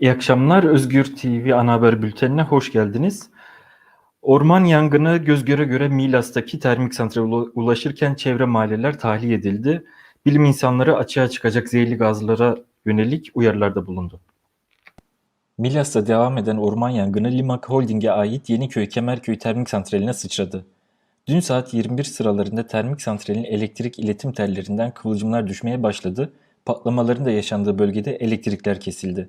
İyi akşamlar. Özgür TV ana haber bültenine hoş geldiniz. Orman yangını göz göre göre Milas'taki termik santrale ula- ulaşırken çevre mahalleler tahliye edildi. Bilim insanları açığa çıkacak zehirli gazlara yönelik uyarılarda bulundu. Milas'ta devam eden orman yangını Limak Holding'e ait Yeniköy Kemerköy Termik Santrali'ne sıçradı. Dün saat 21 sıralarında termik santralin elektrik iletim tellerinden kıvılcımlar düşmeye başladı. Patlamaların da yaşandığı bölgede elektrikler kesildi.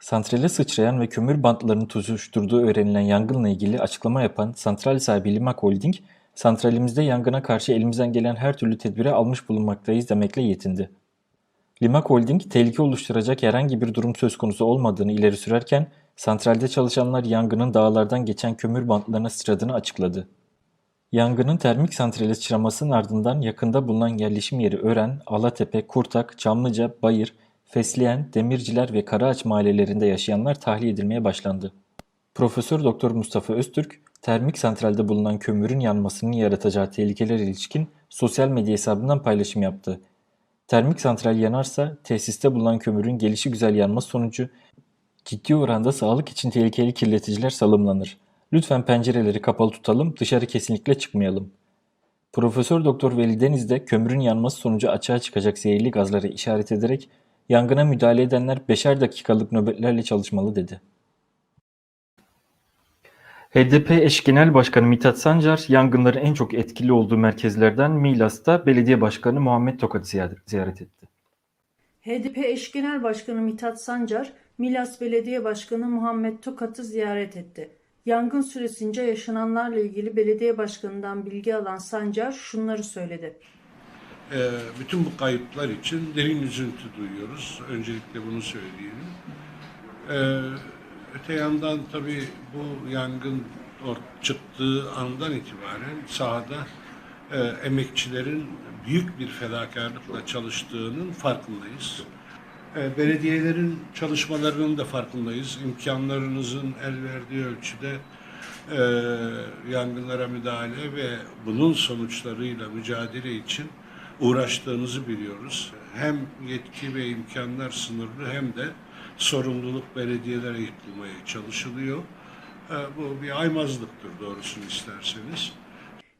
Santrale sıçrayan ve kömür bantlarını tutuşturduğu öğrenilen yangınla ilgili açıklama yapan santral sahibi Limak Holding, santralimizde yangına karşı elimizden gelen her türlü tedbiri almış bulunmaktayız demekle yetindi. Limak Holding, tehlike oluşturacak herhangi bir durum söz konusu olmadığını ileri sürerken, santralde çalışanlar yangının dağlardan geçen kömür bantlarına sıçradığını açıkladı. Yangının termik santrale sıçramasının ardından yakında bulunan yerleşim yeri Ören, Alatepe, Kurtak, Çamlıca, Bayır, Fesleğen, Demirciler ve Karaağaç mahallelerinde yaşayanlar tahliye edilmeye başlandı. Profesör Doktor Mustafa Öztürk, termik santralde bulunan kömürün yanmasının yaratacağı tehlikeler ilişkin sosyal medya hesabından paylaşım yaptı. Termik santral yanarsa tesiste bulunan kömürün gelişigüzel yanması sonucu ciddi oranda sağlık için tehlikeli kirleticiler salımlanır. Lütfen pencereleri kapalı tutalım, dışarı kesinlikle çıkmayalım. Profesör Doktor Veli Deniz de kömürün yanması sonucu açığa çıkacak zehirli gazları işaret ederek yangına müdahale edenler beşer dakikalık nöbetlerle çalışmalı dedi. HDP eş genel başkanı Mithat Sancar, yangınların en çok etkili olduğu merkezlerden Milas'ta belediye başkanı Muhammed Tokat'ı ziyaret- etti. HDP eş genel başkanı Mithat Sancar, Milas Belediye Başkanı Muhammed Tokat'ı ziyaret etti. Yangın süresince yaşananlarla ilgili belediye başkanından bilgi alan Sancar şunları söyledi. Ee, bütün bu kayıplar için derin üzüntü duyuyoruz. Öncelikle bunu söyleyelim. Ee, öte yandan tabii bu yangın çıktığı andan itibaren sahada e, emekçilerin büyük bir fedakarlıkla çalıştığının farkındayız. E, belediyelerin çalışmalarının da farkındayız. İmkanlarınızın el verdiği ölçüde e, yangınlara müdahale ve bunun sonuçlarıyla mücadele için uğraştığınızı biliyoruz. Hem yetki ve imkanlar sınırlı hem de sorumluluk belediyelere yıkılmaya çalışılıyor. E, bu bir aymazlıktır doğrusunu isterseniz.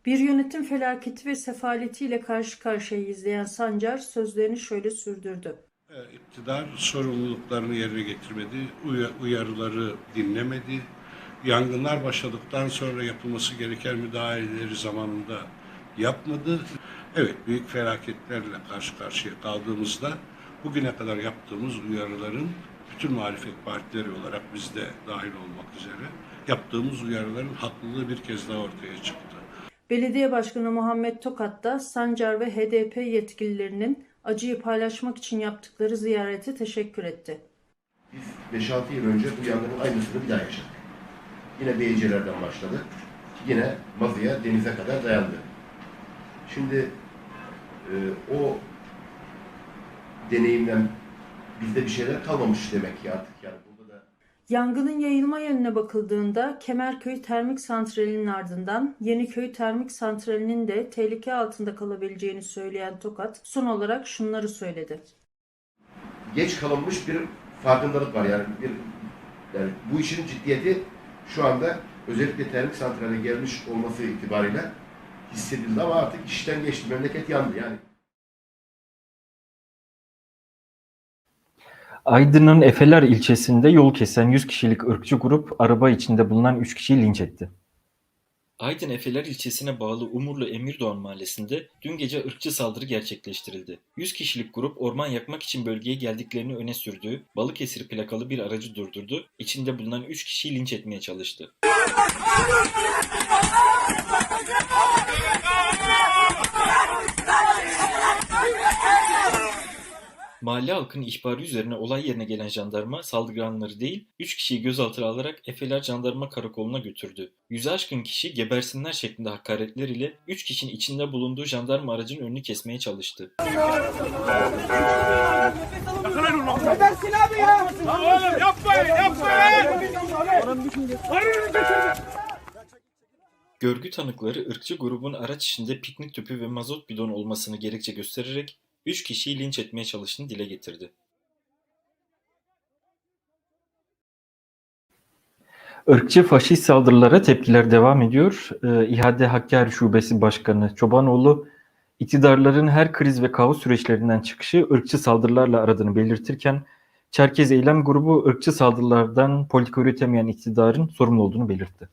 Bir yönetim felaketi ve sefaletiyle karşı karşıya izleyen Sancar sözlerini şöyle sürdürdü. E, İktidar sorumluluklarını yerine getirmedi, uya- uyarıları dinlemedi. Yangınlar başladıktan sonra yapılması gereken müdahaleleri zamanında yapmadı. Evet, büyük felaketlerle karşı karşıya kaldığımızda bugüne kadar yaptığımız uyarıların bütün muhalefet partileri olarak biz de dahil olmak üzere yaptığımız uyarıların haklılığı bir kez daha ortaya çıktı. Belediye Başkanı Muhammed Tokat da Sancar ve HDP yetkililerinin acıyı paylaşmak için yaptıkları ziyarete teşekkür etti. Biz 5-6 yıl önce bu yangının aynısını bir daha yaşadık. Yine beyicilerden başladı. Yine Mazı'ya, denize kadar dayandı. Şimdi e, o deneyimden bizde bir şeyler kalmamış demek ki artık yani burada da Yangının yayılma yönüne bakıldığında Kemerköy Termik Santrali'nin ardından Yeniköy Termik Santrali'nin de tehlike altında kalabileceğini söyleyen Tokat son olarak şunları söyledi. geç kalınmış bir farkındalık var yani bir yani bu işin ciddiyeti şu anda özellikle termik santrale gelmiş olması itibariyle hissedildi ama artık işten geçti. Memleket yandı yani. Aydın'ın Efeler ilçesinde yol kesen 100 kişilik ırkçı grup araba içinde bulunan 3 kişiyi linç etti. Aydın Efeler ilçesine bağlı Umurlu Emirdoğan mahallesinde dün gece ırkçı saldırı gerçekleştirildi. 100 kişilik grup orman yakmak için bölgeye geldiklerini öne sürdüğü Balıkesir plakalı bir aracı durdurdu, içinde bulunan 3 kişiyi linç etmeye çalıştı. Mahalle halkının ihbarı üzerine olay yerine gelen jandarma saldırganları değil 3 kişiyi gözaltına alarak Efeler Jandarma Karakolu'na götürdü. Yüze aşkın kişi gebersinler şeklinde hakaretler ile 3 kişinin içinde bulunduğu jandarma aracının önünü kesmeye çalıştı. Edersin abi ya. Oğlum yapmayın yapmayın. Görgü tanıkları ırkçı grubun araç içinde piknik tüpü ve mazot bidonu olmasını gerekçe göstererek 3 kişiyi linç etmeye çalıştığını dile getirdi. Irkçı faşist saldırılara tepkiler devam ediyor. Ee, İHA'de Hakkari Şubesi Başkanı Çobanoğlu, iktidarların her kriz ve kaos süreçlerinden çıkışı ırkçı saldırılarla aradığını belirtirken, Çerkez Eylem Grubu ırkçı saldırılardan politika üretemeyen iktidarın sorumlu olduğunu belirtti.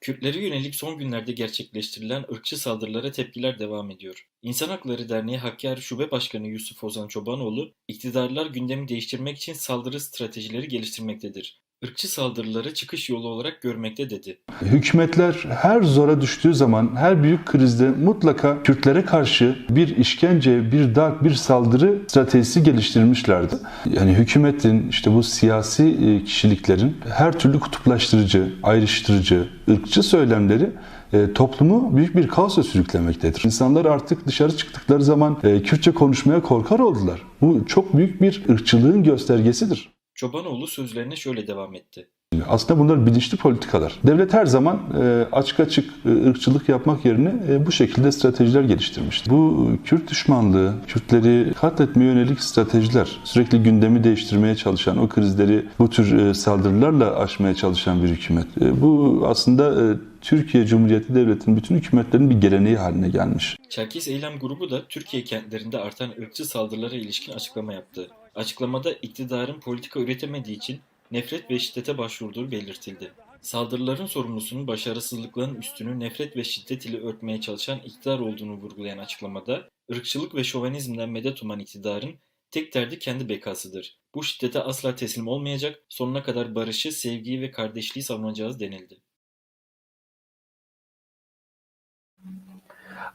Kürtlere yönelik son günlerde gerçekleştirilen ırkçı saldırılara tepkiler devam ediyor. İnsan Hakları Derneği Hakkari Şube Başkanı Yusuf Ozan Çobanoğlu, iktidarlar gündemi değiştirmek için saldırı stratejileri geliştirmektedir. Irkçı saldırıları çıkış yolu olarak görmekte dedi. Hükümetler her zora düştüğü zaman, her büyük krizde mutlaka Kürtlere karşı bir işkence, bir darp, bir saldırı stratejisi geliştirmişlerdi. Yani hükümetin, işte bu siyasi e, kişiliklerin her türlü kutuplaştırıcı, ayrıştırıcı, ırkçı söylemleri e, toplumu büyük bir kaosa sürüklemektedir. İnsanlar artık dışarı çıktıkları zaman e, Kürtçe konuşmaya korkar oldular. Bu çok büyük bir ırkçılığın göstergesidir. Çobanoğlu sözlerine şöyle devam etti. Aslında bunlar bilinçli politikalar. Devlet her zaman e, açık açık e, ırkçılık yapmak yerine e, bu şekilde stratejiler geliştirmiştir. Bu Kürt düşmanlığı, Kürtleri katletmeye yönelik stratejiler, sürekli gündemi değiştirmeye çalışan, o krizleri bu tür saldırılarla aşmaya çalışan bir hükümet. Bu aslında Türkiye Cumhuriyeti Devleti'nin bütün hükümetlerin bir geleneği haline gelmiş. Çerkez Eylem Grubu da Türkiye kentlerinde artan ırkçı saldırılara ilişkin açıklama yaptı. Açıklamada iktidarın politika üretemediği için nefret ve şiddete başvurduğu belirtildi. Saldırıların sorumlusunun başarısızlıkların üstünü nefret ve şiddet ile örtmeye çalışan iktidar olduğunu vurgulayan açıklamada, ırkçılık ve şovenizmden medet uman iktidarın tek derdi kendi bekasıdır. Bu şiddete asla teslim olmayacak, sonuna kadar barışı, sevgiyi ve kardeşliği savunacağız denildi.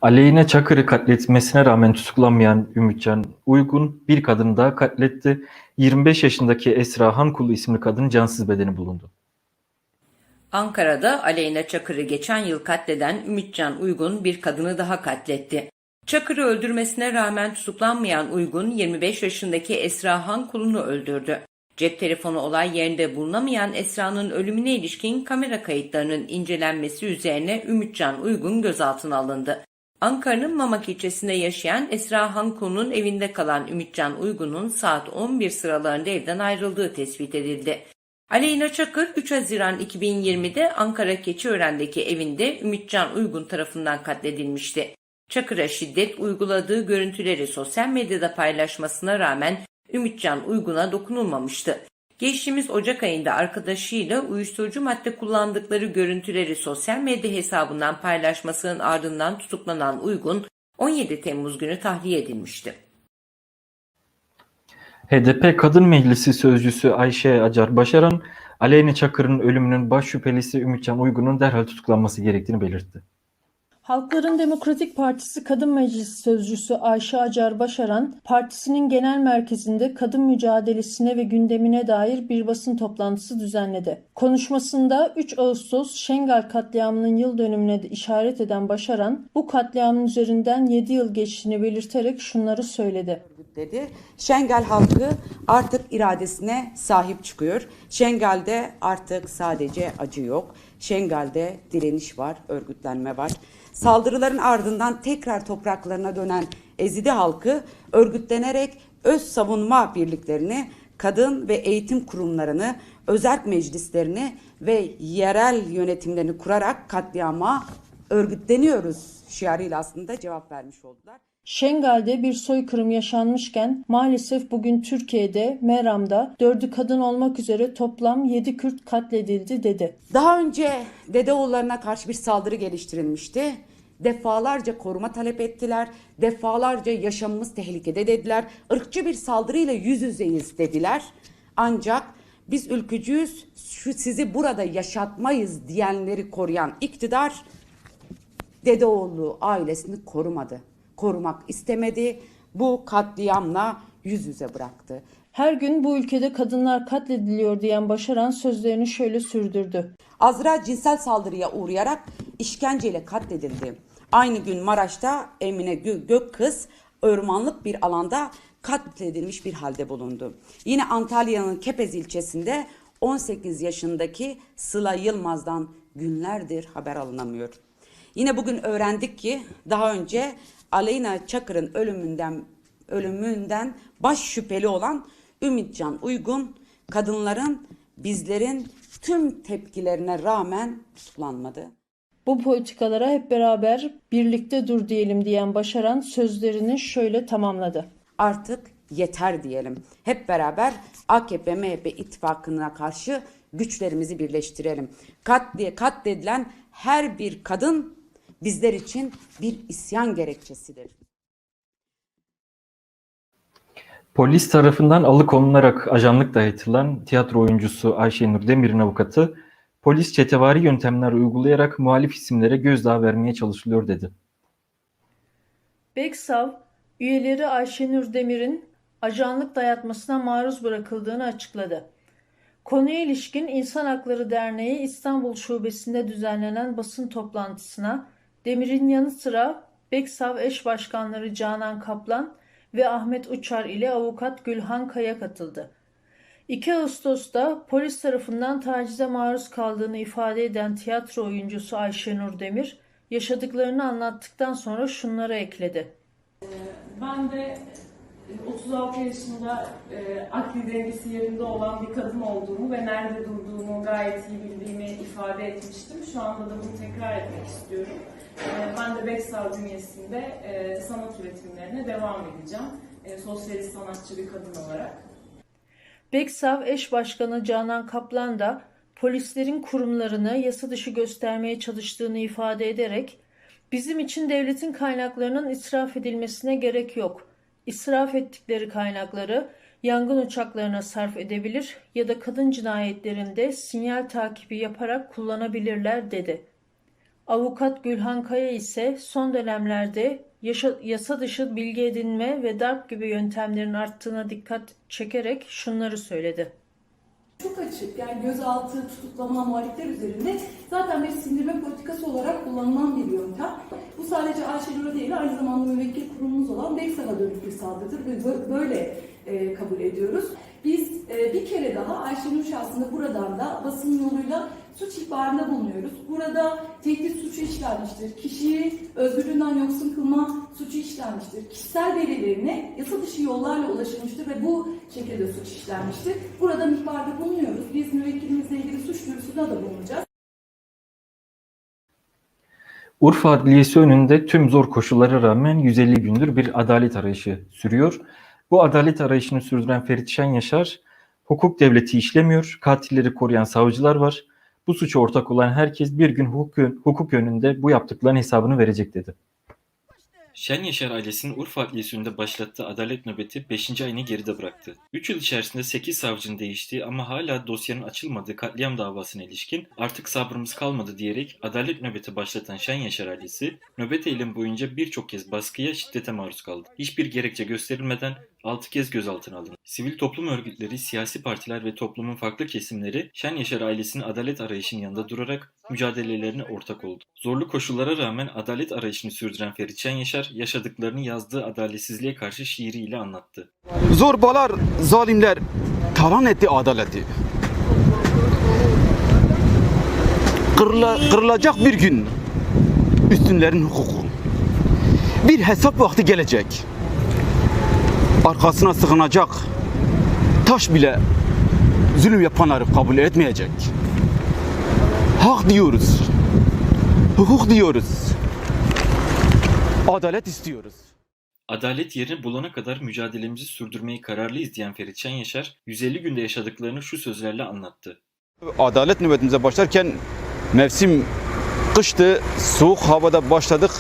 Aleyhine Çakır'ı katletmesine rağmen tutuklanmayan Ümitcan Uygun bir kadını daha katletti. 25 yaşındaki Esra Hankulu isimli kadın cansız bedeni bulundu. Ankara'da Aleyna Çakır'ı geçen yıl katleden Ümitcan Uygun bir kadını daha katletti. Çakır'ı öldürmesine rağmen tutuklanmayan Uygun 25 yaşındaki Esra Hankulu'nu öldürdü. Cep telefonu olay yerinde bulunamayan Esra'nın ölümüne ilişkin kamera kayıtlarının incelenmesi üzerine Ümitcan Uygun gözaltına alındı. Ankara'nın Mamak ilçesinde yaşayan Esra Hankulu'nun evinde kalan Ümitcan Uygun'un saat 11 sıralarında evden ayrıldığı tespit edildi. Aleyna Çakır 3 Haziran 2020'de Ankara Keçiören'deki evinde Ümitcan Uygun tarafından katledilmişti. Çakır'a şiddet uyguladığı görüntüleri sosyal medyada paylaşmasına rağmen Ümitcan Uygun'a dokunulmamıştı. Geçtiğimiz Ocak ayında arkadaşıyla uyuşturucu madde kullandıkları görüntüleri sosyal medya hesabından paylaşmasının ardından tutuklanan Uygun 17 Temmuz günü tahliye edilmişti. HDP Kadın Meclisi Sözcüsü Ayşe Acar Başaran, Aleyna Çakır'ın ölümünün baş şüphelisi Ümitcan Uygun'un derhal tutuklanması gerektiğini belirtti. Halkların Demokratik Partisi Kadın Meclisi Sözcüsü Ayşe Acar Başaran, partisinin genel merkezinde kadın mücadelesine ve gündemine dair bir basın toplantısı düzenledi. Konuşmasında 3 Ağustos Şengal katliamının yıl dönümüne de işaret eden Başaran, bu katliamın üzerinden 7 yıl geçtiğini belirterek şunları söyledi. dedi. Şengal halkı artık iradesine sahip çıkıyor. Şengal'de artık sadece acı yok. Şengal'de direniş var, örgütlenme var. Saldırıların ardından tekrar topraklarına dönen Ezidi halkı örgütlenerek öz savunma birliklerini, kadın ve eğitim kurumlarını, özerk meclislerini ve yerel yönetimlerini kurarak katliama örgütleniyoruz şiarıyla aslında cevap vermiş oldular. Şengal'de bir soykırım yaşanmışken maalesef bugün Türkiye'de Meram'da dördü kadın olmak üzere toplam 7 Kürt katledildi dedi. Daha önce Dedeoğullarına karşı bir saldırı geliştirilmişti. Defalarca koruma talep ettiler. Defalarca yaşamımız tehlikede dediler. Irkçı bir saldırıyla yüz yüzeyiz dediler. Ancak biz ülkücüyüz, şu sizi burada yaşatmayız diyenleri koruyan iktidar Dedeoğlu ailesini korumadı. Korumak istemedi. Bu katliamla yüz yüze bıraktı. Her gün bu ülkede kadınlar katlediliyor diyen Başaran sözlerini şöyle sürdürdü. Azra cinsel saldırıya uğrayarak işkenceyle katledildi. Aynı gün Maraş'ta Emine Gö- Gökkız ormanlık bir alanda katledilmiş bir halde bulundu. Yine Antalya'nın Kepez ilçesinde 18 yaşındaki Sıla Yılmaz'dan günlerdir haber alınamıyor. Yine bugün öğrendik ki daha önce Aleyna Çakır'ın ölümünden ölümünden baş şüpheli olan Ümitcan Uygun kadınların bizlerin tüm tepkilerine rağmen tutuklanmadı. Bu politikalara hep beraber birlikte dur diyelim diyen Başaran sözlerini şöyle tamamladı. Artık yeter diyelim. Hep beraber AKP MHP ittifakına karşı güçlerimizi birleştirelim. Katli, katledilen her bir kadın bizler için bir isyan gerekçesidir. Polis tarafından alıkonularak ajanlık dayatılan tiyatro oyuncusu Ayşenur Demir'in avukatı, polis çetevari yöntemler uygulayarak muhalif isimlere gözdağı vermeye çalışılıyor dedi. Beksav, üyeleri Ayşenur Demir'in ajanlık dayatmasına maruz bırakıldığını açıkladı. Konuya ilişkin İnsan Hakları Derneği İstanbul Şubesi'nde düzenlenen basın toplantısına Demir'in yanı sıra Beksav eş başkanları Canan Kaplan ve Ahmet Uçar ile avukat Gülhan Kaya katıldı. 2 Ağustos'ta polis tarafından tacize maruz kaldığını ifade eden tiyatro oyuncusu Ayşenur Demir, yaşadıklarını anlattıktan sonra şunları ekledi. Ben de 36 yaşında e, akli dengesi yerinde olan bir kadın olduğumu ve nerede durduğumu gayet iyi bildiğimi ifade etmiştim. Şu anda da bunu tekrar etmek istiyorum. E, ben de Beksav bünyesinde e, sanat üretimlerine devam edeceğim. E, sosyalist sanatçı bir kadın olarak. Beksav eş başkanı Canan Kaplan da polislerin kurumlarını yasa dışı göstermeye çalıştığını ifade ederek bizim için devletin kaynaklarının israf edilmesine gerek yok. İsraf ettikleri kaynakları yangın uçaklarına sarf edebilir ya da kadın cinayetlerinde sinyal takibi yaparak kullanabilirler dedi. Avukat Gülhan Kaya ise son dönemlerde yaşa- yasa dışı bilgi edinme ve darp gibi yöntemlerin arttığına dikkat çekerek şunları söyledi. Çok açık. Yani gözaltı, tutuklama, muhalifler üzerinde zaten bir sindirme politikası olarak kullanılan bir yöntem. Bu sadece Ayşenur'a değil, aynı zamanda müvekkil kurumumuz olan Beksav'a dönük bir saldırıdır ve bö- böyle e, kabul ediyoruz. Biz e, bir kere daha Ayşenur şahsında buradan da basın yoluyla suç ihbarında bulunuyoruz. Burada tehdit suçu işlenmiştir. Kişiyi özgürlüğünden yoksun kılma suçu işlenmiştir. Kişisel verilerine yasa dışı yollarla ulaşılmıştır ve bu şekilde suç işlenmiştir. Burada ihbarda bulunuyoruz. Biz müvekkilimizle ilgili suç duyurusunda da bulunacağız. Urfa Adliyesi önünde tüm zor koşullara rağmen 150 gündür bir adalet arayışı sürüyor. Bu adalet arayışını sürdüren Ferit Şen Yaşar, hukuk devleti işlemiyor, katilleri koruyan savcılar var. Bu suça ortak olan herkes bir gün hukuk, hukuk önünde bu yaptıklarının hesabını verecek dedi. Şen Yaşar ailesinin Urfa Adliyesi önünde başlattığı adalet nöbeti 5. ayını geride bıraktı. 3 yıl içerisinde 8 savcının değiştiği ama hala dosyanın açılmadığı katliam davasına ilişkin artık sabrımız kalmadı diyerek adalet nöbeti başlatan Şen Yaşar ailesi nöbet eylem boyunca birçok kez baskıya, şiddete maruz kaldı. Hiçbir gerekçe gösterilmeden 6 kez gözaltına alındı. Sivil toplum örgütleri, siyasi partiler ve toplumun farklı kesimleri Şen Yaşar ailesinin adalet arayışının yanında durarak mücadelelerine ortak oldu. Zorlu koşullara rağmen adalet arayışını sürdüren Ferit Şen Yaşar yaşadıklarını yazdığı adaletsizliğe karşı şiiriyle anlattı. Zorbalar, zalimler talan etti adaleti. Kırıla, kırılacak bir gün üstünlerin hukuku. Bir hesap vakti gelecek. Arkasına sığınacak taş bile zulüm yapanları kabul etmeyecek. Hak diyoruz. Hukuk diyoruz. Adalet istiyoruz. Adalet yerini bulana kadar mücadelemizi sürdürmeyi kararlıyız diyen Ferit Şen Yaşar, 150 günde yaşadıklarını şu sözlerle anlattı. Adalet nöbetimize başlarken mevsim kıştı, soğuk havada başladık.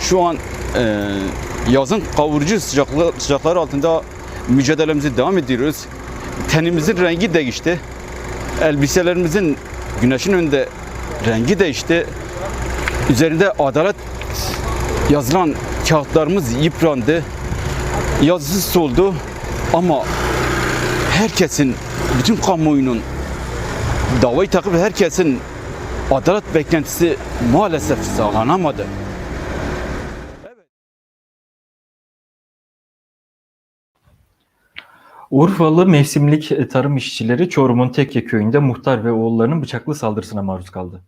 Şu an yazın kavurucu sıcaklı, sıcaklar altında mücadelemizi devam ediyoruz. Tenimizin rengi değişti. Elbiselerimizin güneşin önünde rengi değişti. Üzerinde adalet yazılan kağıtlarımız yıprandı. Yazısı soldu ama herkesin, bütün kamuoyunun davayı takip herkesin adalet beklentisi maalesef sağlanamadı. Urfalı mevsimlik e, tarım işçileri Çorum'un Tekke köyünde muhtar ve oğullarının bıçaklı saldırısına maruz kaldı.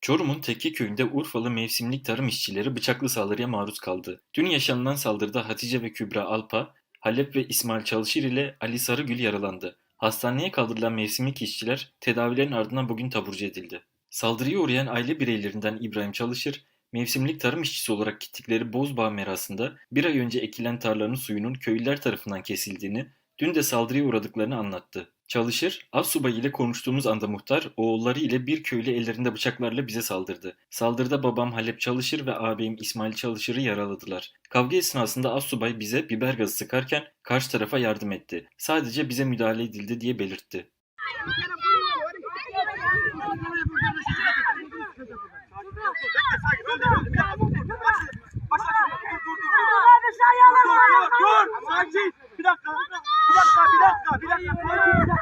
Çorum'un Tekke köyünde Urfalı mevsimlik tarım işçileri bıçaklı saldırıya maruz kaldı. Dün yaşanılan saldırıda Hatice ve Kübra Alpa, Halep ve İsmail Çalışır ile Ali Sarıgül yaralandı. Hastaneye kaldırılan mevsimlik işçiler tedavilerin ardından bugün taburcu edildi. Saldırıya uğrayan aile bireylerinden İbrahim Çalışır, mevsimlik tarım işçisi olarak gittikleri Bozbağ merasında bir ay önce ekilen tarlanın suyunun köylüler tarafından kesildiğini, dün de saldırıya uğradıklarını anlattı. Çalışır, Assubay ile konuştuğumuz anda muhtar, oğulları ile bir köylü ellerinde bıçaklarla bize saldırdı. Saldırıda babam Halep Çalışır ve ağabeyim İsmail Çalışır'ı yaraladılar. Kavga esnasında Assubay bize biber gazı sıkarken karşı tarafa yardım etti. Sadece bize müdahale edildi diye belirtti. Dur, sakin. Bir dakika, bir dakika, bir dakika, bir dakika.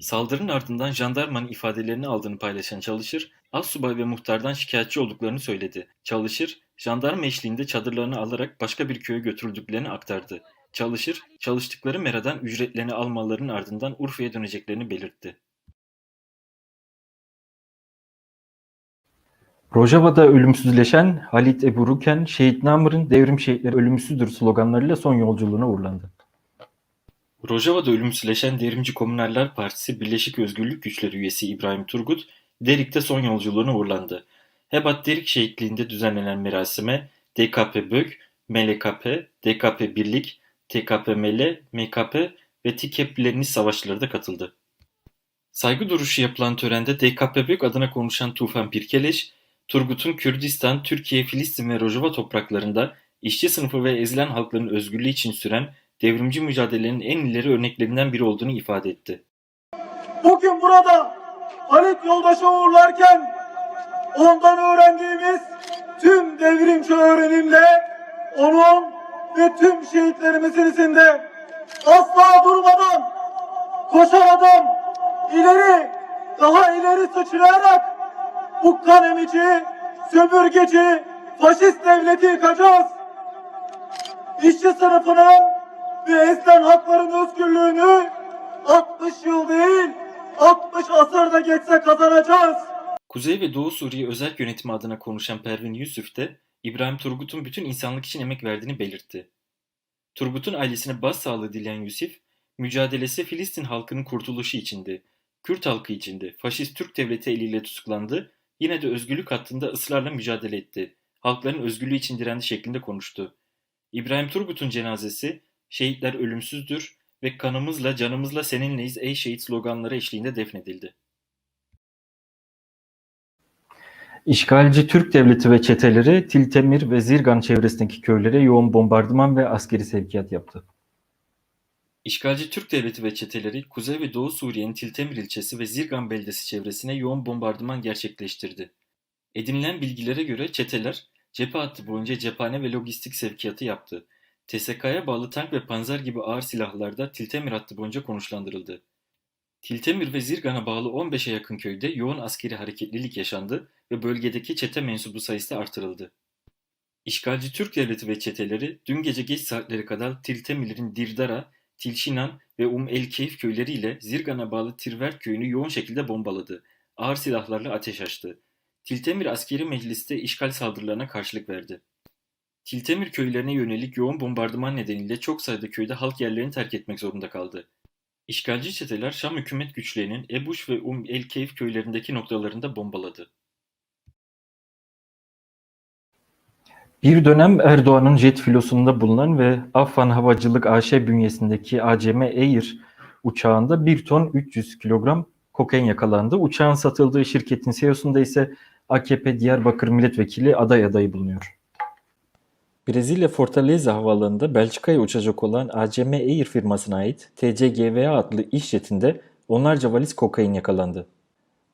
Saldırının ardından jandarmanın ifadelerini aldığını paylaşan Çalışır, Assubay ve muhtardan şikayetçi olduklarını söyledi. Çalışır, jandarma eşliğinde çadırlarını alarak başka bir köye götürüldüklerini aktardı. Çalışır, çalıştıkları meradan ücretlerini almalarının ardından Urfa'ya döneceklerini belirtti. Rojava'da ölümsüzleşen Halit Ebu Ruken, Şehit Namır'ın devrim şehitleri ölümsüzdür sloganlarıyla son yolculuğuna uğurlandı. Rojava'da ölümsüzleşen Devrimci Komünerler Partisi Birleşik Özgürlük Güçleri üyesi İbrahim Turgut, Derik'te son yolculuğuna uğurlandı. Hebat Derik şehitliğinde düzenlenen merasime DKP BÖK, MLKP, DKP Birlik, TKPML, MKP ve TİKEP Leninist savaşçıları da katıldı. Saygı duruşu yapılan törende DKP BÖK adına konuşan Tufan Pirkeleş, Turgut'un Kürdistan, Türkiye, Filistin ve Rojava topraklarında işçi sınıfı ve ezilen halkların özgürlüğü için süren devrimci mücadelenin en ileri örneklerinden biri olduğunu ifade etti. Bugün burada Halit Yoldaş'ı uğurlarken ondan öğrendiğimiz tüm devrimci öğrenimle onun ve tüm şehitlerimizin izinde asla durmadan koşan adam ileri daha ileri sıçrayarak bu kan emici, sömürgeci, faşist devleti yıkacağız. İşçi sınıfının ve ezilen hakların özgürlüğünü 60 yıl değil 60 asır da geçse kazanacağız. Kuzey ve Doğu Suriye Özel Yönetimi adına konuşan Pervin Yusuf de İbrahim Turgut'un bütün insanlık için emek verdiğini belirtti. Turgut'un ailesine başsağlığı dileyen Yusuf, mücadelesi Filistin halkının kurtuluşu içindi, Kürt halkı içindi, faşist Türk devleti eliyle tutuklandı, yine de özgürlük hattında ısrarla mücadele etti, halkların özgürlüğü için direndi şeklinde konuştu. İbrahim Turgut'un cenazesi, şehitler ölümsüzdür ve kanımızla canımızla seninleyiz ey şehit sloganları eşliğinde defnedildi. İşgalci Türk devleti ve çeteleri Tiltemir ve Zirgan çevresindeki köylere yoğun bombardıman ve askeri sevkiyat yaptı. İşgalci Türk devleti ve çeteleri Kuzey ve Doğu Suriye'nin Tiltemir ilçesi ve Zirgan beldesi çevresine yoğun bombardıman gerçekleştirdi. Edinilen bilgilere göre çeteler cephe hattı boyunca cephane ve lojistik sevkiyatı yaptı. TSK'ya bağlı tank ve panzer gibi ağır silahlar da Tiltemir hattı boyunca konuşlandırıldı. Tiltemir ve Zirgan'a bağlı 15'e yakın köyde yoğun askeri hareketlilik yaşandı ve bölgedeki çete mensubu sayısı da artırıldı. İşgalci Türk devleti ve çeteleri dün gece geç saatlere kadar Tiltemir'in Dirdara, Tilşinan ve Um El Keyif köyleriyle Zirgan'a bağlı Tirvert köyünü yoğun şekilde bombaladı. Ağır silahlarla ateş açtı. Tiltemir askeri mecliste işgal saldırılarına karşılık verdi. Tiltemir köylerine yönelik yoğun bombardıman nedeniyle çok sayıda köyde halk yerlerini terk etmek zorunda kaldı. İşgalci çeteler Şam hükümet güçlerinin Ebuş ve Um El Keyif köylerindeki noktalarında bombaladı. Bir dönem Erdoğan'ın jet filosunda bulunan ve Affan Havacılık AŞ bünyesindeki ACM Air uçağında 1 ton 300 kilogram kokain yakalandı. Uçağın satıldığı şirketin CEO'sunda ise AKP Diyarbakır Milletvekili aday adayı bulunuyor. Brezilya Fortaleza havaalanında Belçika'ya uçacak olan ACM Air firmasına ait TCGVA adlı iş jetinde onlarca valiz kokain yakalandı.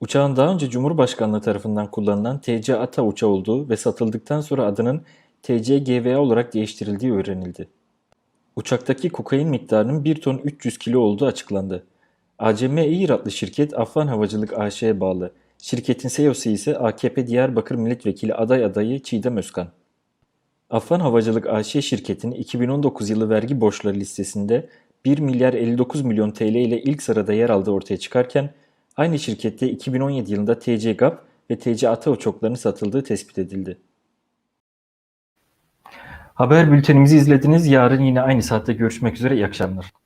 Uçağın daha önce Cumhurbaşkanlığı tarafından kullanılan TC ATA uçağı olduğu ve satıldıktan sonra adının TCGVA olarak değiştirildiği öğrenildi. Uçaktaki kokain miktarının 1 ton 300 kilo olduğu açıklandı. ACM Air adlı şirket Afan Havacılık AŞ'ye bağlı. Şirketin CEO'su ise AKP Diyarbakır Milletvekili aday adayı Çiğdem Özkan. Afan Havacılık AŞ şirketinin 2019 yılı vergi borçları listesinde 1 milyar 59 milyon TL ile ilk sırada yer aldığı ortaya çıkarken aynı şirkette 2017 yılında TC GAP ve TC ATA uçaklarının satıldığı tespit edildi. Haber bültenimizi izlediniz. Yarın yine aynı saatte görüşmek üzere. İyi akşamlar.